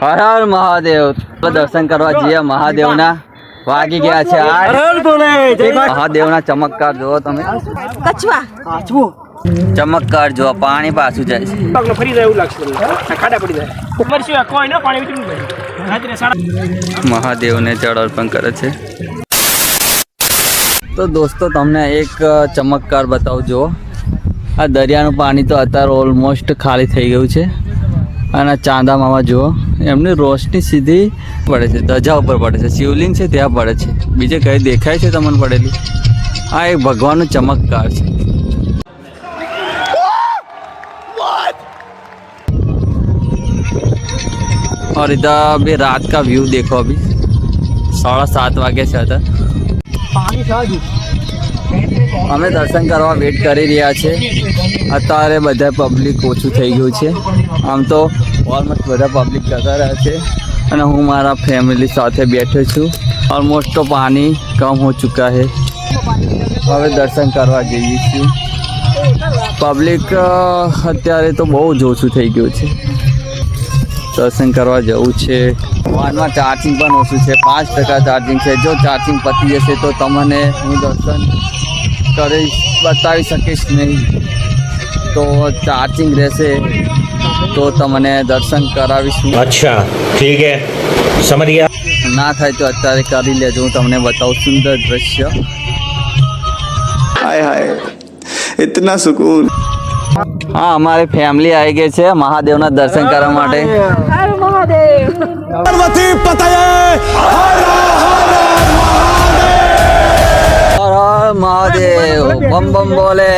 હર હર મહાદેવ. તો દર્શન કરવા જઈએ. મહાદેવના વાગી ગયા છે મહાદેવના ચમત્કાર જુઓ તમે. કચવા. ચમત્કાર જુઓ પાણી પાછું જાય છે. ફરી જાય એવું લાગશે ખાડા પડી જાય. ઉપર સિવાય કોઈ ના પાણી વિચરું નહીં રાત્રે સાડા મહાદેવને જળ અર્પણ કરે છે. તો દોસ્તો તમને એક ચમત્કાર બતાવું જુઓ આ દરિયાનું પાણી તો અત્યારે ઓલમોસ્ટ ખાલી થઈ ગયું છે. અને ચાંદા મામા જુઓ. એમની રોશની સીધી પડે છે ધજા ઉપર પડે છે શિવલિંગ છે ત્યાં પડે છે બીજે કઈ દેખાય છે તમને પડેલી આ એક ભગવાનનો ચમત્કાર છે और इधर अभी रात का व्यू देखो अभी સાડા સાત વાગે છે અત્યારે અમે દર્શન કરવા વેટ કરી રહ્યા છે અત્યારે બધા પબ્લિક ઓછું થઈ ગયું છે આમ તો ઓલમોસ્ટ બધા પબ્લિક જતા રહ્યા છે. અને હું મારા ફેમિલી સાથે બેઠો છું. ઓલમોસ્ટ તો પાણી કમ હો ચુકા છે હવે દર્શન કરવા જઈએ છીએ. પબ્લિક અત્યારે તો બહુ જ ઓછું થઈ ગયું છે. દર્શન કરવા જવું છે. વાનમાં ચાર્જિંગ પણ ઓછું છે. પાંચ ટકા ચાર્જિંગ છે. જો ચાર્જિંગ પતી જશે તો તમને હું દર્શન કરી બતાવી શકીશ નહીં. તો ચાર્જિંગ રહેશે. તો તમને દર્શન કરાવીશ. અચ્છા ઠીક હે. સમજી ના થાય તો અત્યારે કરી લેજો હું તમને બતાવું સુંદર દ્રશ્ય. હાય હાય. ઇતના સુકૂન. હા અમારી ફેમિલી આવી ગઈ છે મહાદેવના દર્શન કરવા માટે. હર મહાદેવ. પાર્વતી પતયે. હર હર हर हर महादेव बम बम बोले।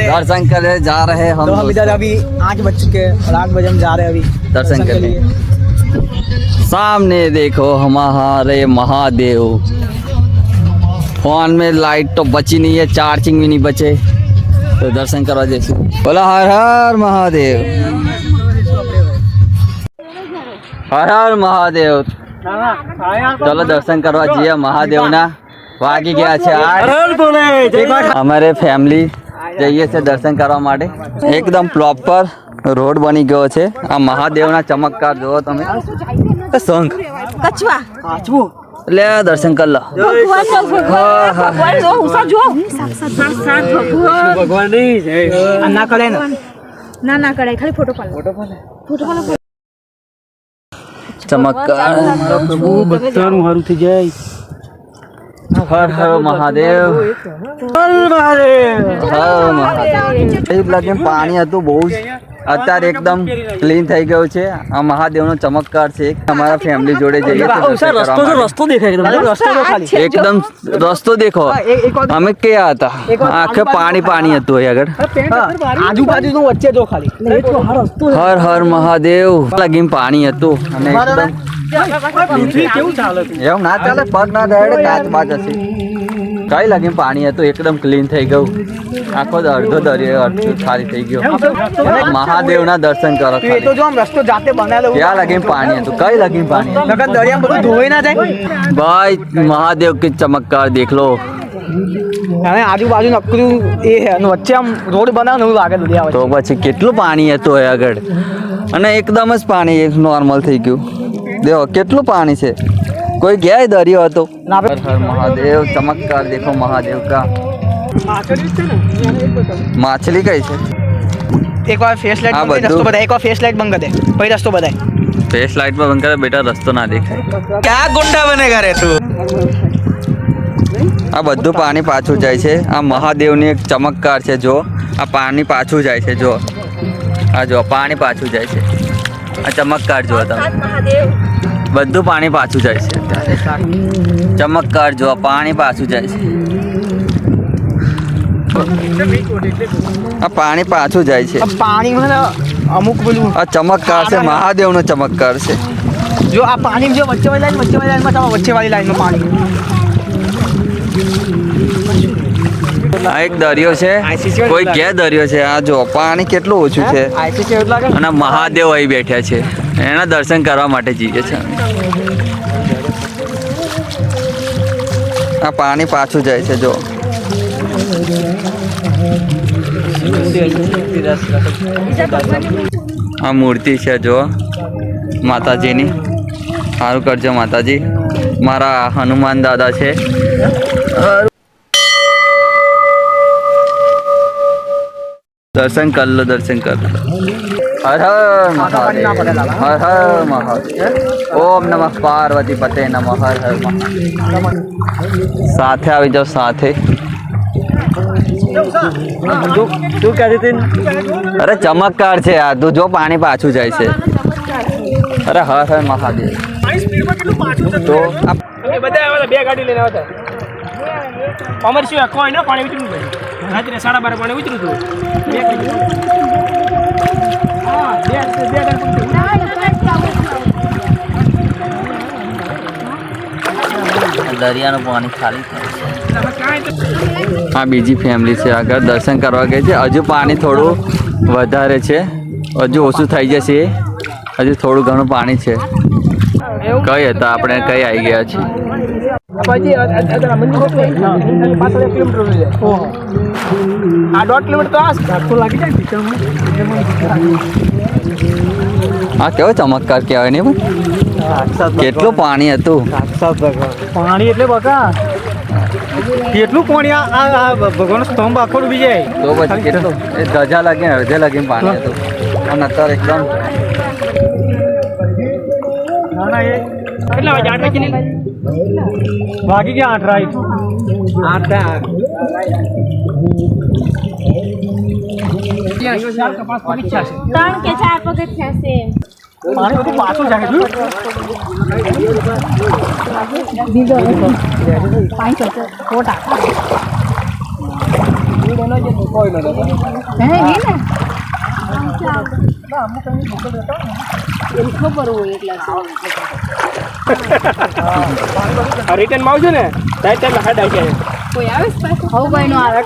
दर्शन कर जा रहे हम तो इधर अभी आठ बज चुके हैं आठ बजे हम जा रहे हैं अभी। दर्शन करने। सामने देखो हमारे महादेव। फ़ोन में लाइट तो बची नहीं है चार्जिंग भी नहीं बचे। तो दर्शन करो जैसे बोला हर हर महादेव। हर हर महादेव। हाँ, हाँ, हाँ, चलो दर्शन करवा जी महादेव ना। વાગી ગયા છે આઠ. અમારે ફેમિલી જઈએ છે દર્શન કરવા માટે. એકદમ પ્રોપર રોડ બની ગયો છે. આ મહાદેવના ચમત્કાર જોવો તમે. શંખ કચવા એટલે દર્શન કર લો. ભગવાન નો નો ના કરે ના. ના કરાય ખાલી ફોટો પાડો. ફોટો પાડો. ચમત્કાર. બધાનું સારું થઈ જાય. હર હર મહાદેવ. હર મહાદેવ. એવું લાગે પાણી હતું બહુ જ. અત્યારે એકદમ ક્લીન થઈ ગયું છે. આ મહાદેવનો ચમત્કાર છે. અમારા ફેમિલી જોડે જઈએ. રસ્તો દેખાય એકદમ રસ્તો તો ખાલી. એકદમ રસ્તો દેખો. અમે ક્યાં હતા? આખે પાણી પાણી હતું અહીં આગળ. આજુબાજુ નું વચ્ચે જો ખાલી. હર હર મહાદેવ. લાગીને પાણી હતું. અને એકદમ એવું ના ચાલે પગ ના દરડે કાચ બાચ હશે. કઈ લાગે પાણી હતું એકદમ ક્લીન થઈ ગયું. આખો અડધો દરિયો અડધો ખાલી થઈ ગયો. મહાદેવના દર્શન કરો એ તો જો આમ રસ્તો જાતે બનાવેલો ક્યાં લગીમ પાણી હતું? કઈ લગીમ પાણી? નકર દરિયામાં બધું ધોઈ ના જાય? ભાઈ મહાદેવ કે ચમત્કાર દેખ લો. અને આજુબાજુ નકરું એ છે અને વચ્ચે આમ રોડ બનાવે એવું લાગે દરિયા તો પછી કેટલું પાણી હતું એ આગળ? અને એકદમ જ પાણી નોર્મલ થઈ ગયું. દેખો કેટલું પાણી છે? કોઈ ગયા દરિયો હતો? હર હર મહાદેવ ચમત્કાર દેખો મહાદેવ કા. માછલી કઈ છે? એક વાર ફેસ લાઈટ બધું- રસ્તો બતાય. એક વાર ફેસ લાઈટ બંધ કરી દે. પછી રસ્તો બતાય. ફેસ લાઇટ પર બંધ કરે બેટા રસ્તો ના દેખાય. ક્યાં ગુંડા બનેગા રે તું? આ બધું પાણી પાછું જાય છે. આ મહાદેવની એક ચમત્કાર છે જો. આ પાણી પાછું જાય છે જો. આ જો પાણી પાછું જાય છે. આ ચમત્કાર જો તમે. મહાદેવ. બધું પાણી પાછું જાય છે ચમત્કાર જો પાણી પાછું જાય છે. આ પાણી પાછું જાય છે. આ પાણીમાં અમુક પેલું આ ચમત્કાર છે મહાદેવનો ચમત્કાર છે. જો આ પાણી જો વચ્ચે વાળી લાઈન વચ્ચે વાળી લાઈનમાં વચ્ચે વાળી લાઈનમાં પાણી. આ એક દરિયો છે. કોઈ કે દરિયો છે. આ જો પાણી કેટલું ઓછું છે. અને મહાદેવ અહીં બેઠા છે. એના દર્શન કરવા માટે જઈએ છે આ પાણી પાછું જાય છે જો. આ મૂર્તિ છે જો. માતાજીની. સારું કરજો માતાજી. મારા હનુમાન દાદા છે. દર્શન કર લો દર્શન કર લો. હર હર મહાદેવ હર હર મહાદેવ. ઓમ નમઃ પાર્વતી પતે નમઃ હર હર મહાદેવ. સાથે આવી જાઓ સાથે. તું કહેતી હતી? અરે ચમત્કાર છે આ. તું જો પાણી પાછું જાય છે. અરે હર હર મહાદેવ. તો બધા બે ગાડી લઈને આવતા. શું કોઈ ને પાણી ભાઈ રાત્રે સાડા બાર પાણી ઉતર્યું હતું બે ગાડી હા બે બે દરિયાનું પાણી ખાલી આ બીજી ફેમિલી છે. આગળ દર્શન કરવા ગઈ છે. હજુ પાણી થોડું વધારે છે. હજુ ઓછું થઈ જશે. હજુ થોડું ઘણું પાણી છે. કઈ હતા? આપણે કઈ આવી ગયા છીએ. આ દોઢ કિલોમીટર તો આ આખું લાગી જાય આ કેવો ચમત્કાર કહેવાય ને કેટલું પાણી હતું. પાણી એટલે બકા. કેટલું પાણી આ ભગવાનનો સ્તંભ આખો ડૂબી જાય. તો પછી કેટલું એ ધજા લાગીને અડધે લાગીને પાણી હતું. અને અત્યારે એકદમ કેટલા વાગે? આઠ વાગી ગયા આઠ રાઈટ. આઠ ત્રણ કે ચાર પગથિયા છે પાણી બધું પાછું જાય છે રિટર્નમાં આવજો ને. ત્યારે ત્યાં હાડ આવી જાય કોઈ આવે હવ નો આવે.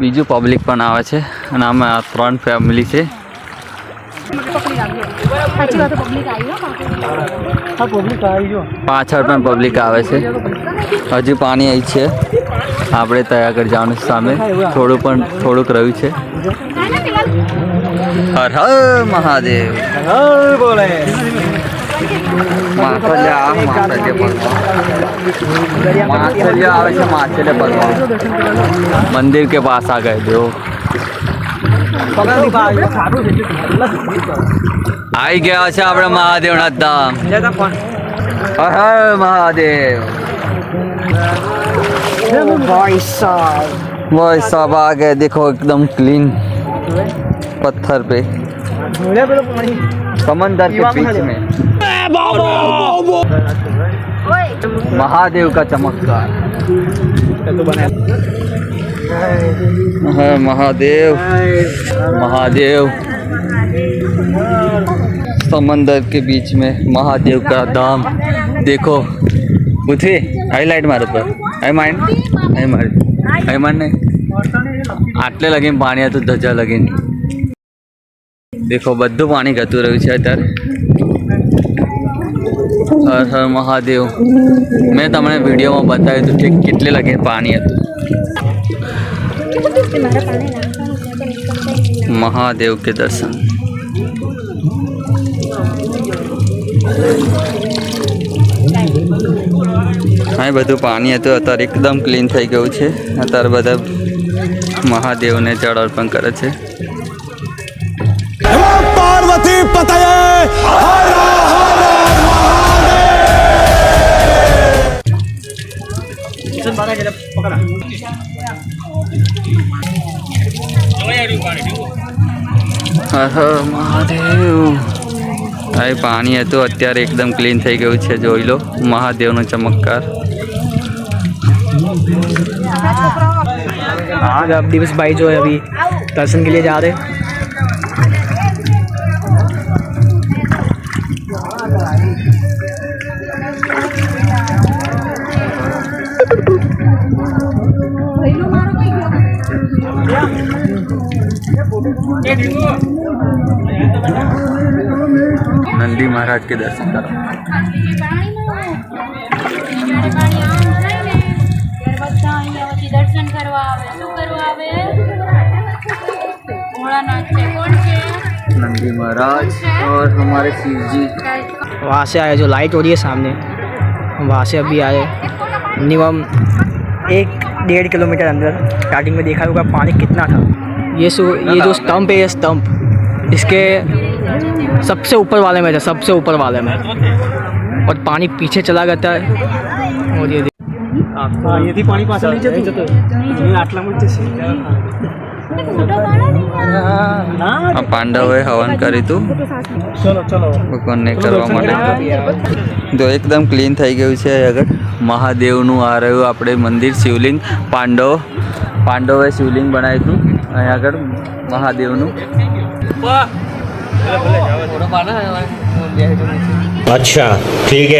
બીજું પબ્લિક પણ આવે છે અને આમાં આ ત્રણ ફેમિલી છે. આવી પાછળ પણ પબ્લિક આવે છે. હજુ પાણી અહીં છે. આપણે ત્યાં આગળ જવાનું સામે. થોડું પણ થોડુંક રહ્યું છે. हर हर महादेव। हर बोले मंदिर के पास आ गए देव आई गया अच्छा अपने महादेव नाम हर हर महादेव। वॉइस वॉइस आ गए देखो एकदम क्लीन पत्थर पे। समंदर के बीच में। महादेव का चमत्कार। महादेव। महादेव। समंदर के बीच में महादेव का दाम देखो पृथ्वी हाई लाइट मारो पर। आई माइंड आई मार आई मार नहीं? आटले लगे पानिया तो धजा लगीन દેખો, બધું પાણી ગતું રહ્યું છે અત્યારે. હર હર મહાદેવ. મેં તમને વિડીયોમાં બતાવ્યું હતું કે કેટલે લગે પાણી હતું. મહાદેવ કે દર્શન. હા બધું પાણી હતું. અત્યારે એકદમ ક્લીન થઈ ગયું છે. અત્યારે બધા મહાદેવને જળ અર્પણ કરે છે. હર હર મહાદેવ અહીં પાણી હતું અત્યારે એકદમ ક્લીન થઈ ગયું છે જોઈ લો મહાદેવનો ચમત્કાર हाँ अब दिवस भाई जो है अभी दर्शन के लिए जा रहे शिरडी महाराज के दर्शन करो। नंदी महाराज और हमारे शिव जी। वहाँ से आए जो लाइट हो रही है सामने वहाँ से अभी आए। मिनिमम एक डेढ़ किलोमीटर अंदर। स्टार्टिंग में देखा होगा पानी कितना था। ये सो ये जो स्टंप है ये स्टंप इसके सबसे ऊपर वाले में था सबसे ऊपर वाले में और पानी पीछे चला जाता है और ये અહીંયાથી પાણી પાછળ નહીં જતું અહીં આટલામાં જ જશે આ પાંડવોએ હવન કર્યું હતું ચલો ચલો ભગવાનને કરવા માટે જો એકદમ ક્લીન થઈ ગયું છે અહીં આગળ મહાદેવનું આ રહ્યું આપણે મંદિર શિવલિંગ પાંડવ પાંડવોએ શિવલિંગ બનાવ્યું હતું અહીં આગળ મહાદેવનું અચ્છા ઠીક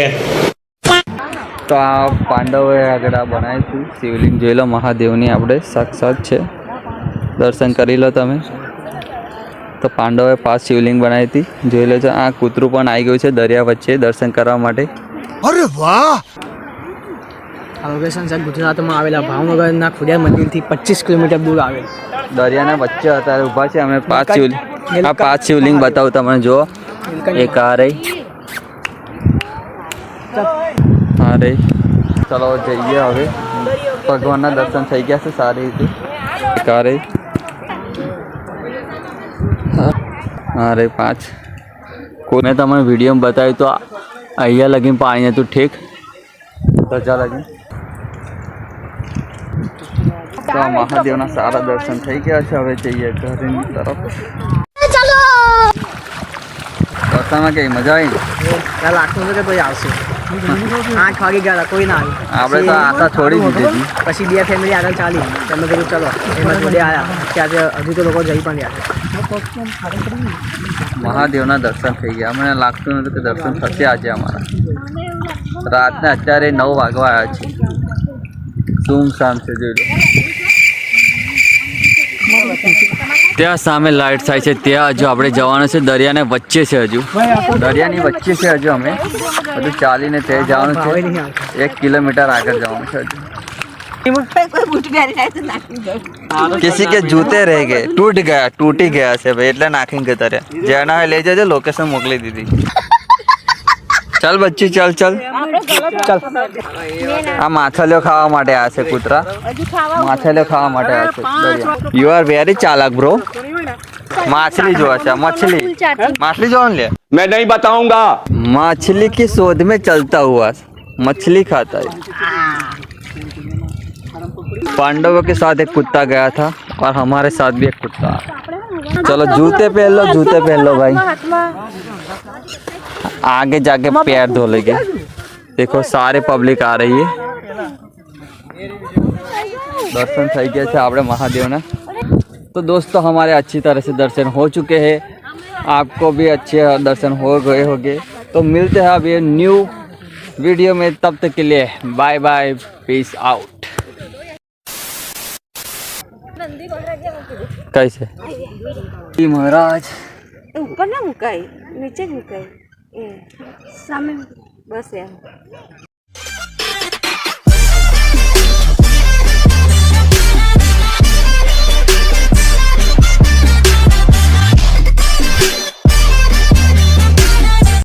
તો આ પાંડવોએ આગળ બનાવ્યું શિવલિંગ જોઈ લો મહાદેવની આપણે સાક્ષાત છે. દર્શન કરી લો તમે. તો પાંડવોએ પાંચ શિવલિંગ બનાવી હતી. જોઈ લો છો આ કૂતરું પણ આવી ગયું છે દરિયા વચ્ચે દર્શન કરવા માટે. અરે વાહ! લોકેશન સાહેબ ગુજરાતમાં આવેલા ભાવનગરના ખુડિયા મંદિરથી પચીસ કિલોમીટર દૂર આવેલ. દરિયાના વચ્ચે અત્યારે ઊભા છે અમે પાંચ શિવલિંગ આ પાંચ શિવલિંગ બતાવું તમને જો એક આ રહી આ રહી ચલો જઈએ હવે ભગવાનના દર્શન થઈ ગયા છે સારી રીતે એક આ રહી હા રે પાંચ કોઈ મેં તમને વિડીયોમાં બતાવ્યું તો અહીંયા લગીને પાણી હતું ઠીક ધજા લગી તો આ મહાદેવના સારા દર્શન થઈ ગયા છે હવે જઈએ ઘરની તરફ દર્શનમાં કઈ મજા આવી ત્યાં લાગતું હતું કે કોઈ આવશે. આઠ વાગે ગયા કોઈ ના આવ્યું આપણે તો આશા છોડી દીધી હતી. પછી બે ફેમિલી આગળ ચાલી. તમે કીધું ચલો એમાં જોડે આવ્યા કે આજે હજુ તો લોકો જઈ પણ રહ્યા મહાદેવના દર્શન થઈ ગયા. મને લાગતું નતું કે દર્શન થશે આજે અમારા. રાતના અત્યારે નવ વાગવા આવ્યા છે સુમ શામ છે જોઈ લો. ત્યાં સામે લાઇટ થાય છે, ત્યાં હજુ આપણે જવાનું છે, દરિયાને વચ્ચે છે હજુ. દરિયાની વચ્ચે છે હજુ અમે. બધું ચાલીને ત્યાં જવાનું છે. એક કિલોમીટર આગળ જવાનું છે હજુ. કે જૂતે રહી ગયે તૂટ ગયા, તૂટી ગયા છે એટલે નાખીને ગયા તારે જેના લઈ જજો લોકેશન મોકલી દીધી. चल बच्ची चल चल। चल। आ माथलियो खावा माटे आसे कुत्रा माथलियो खावा माटे आसे यू आर वेरी चालाक ब्रो मछली जो अच्छा मछली मछली जो ले मैं नहीं बताऊँगा। मछली की शोध में चलता हुआ मछली खाता है पांडवों के साथ एक कुत्ता गया था और हमारे साथ भी एक कुत्ता चलो जूते पहन लो जूते पहन लो भाई आगे जाके पैर धो लेंगे देखो सारे पब्लिक आ रही है दर्शन થઈ ગયા છે આપણે મહાદેવના तो दोस्तों हमारे अच्छी तरह से दर्शन हो चुके हैं आपको भी अच्छे दर्शन हो गए होंगे तो मिलते हैं अब ये न्यू वीडियो में तब तक के लिए बाय बाय पीस आउट कैसे जी महाराज ઉપર ના મુકાય નીચે જ મુકાય એ સામે બસ એમ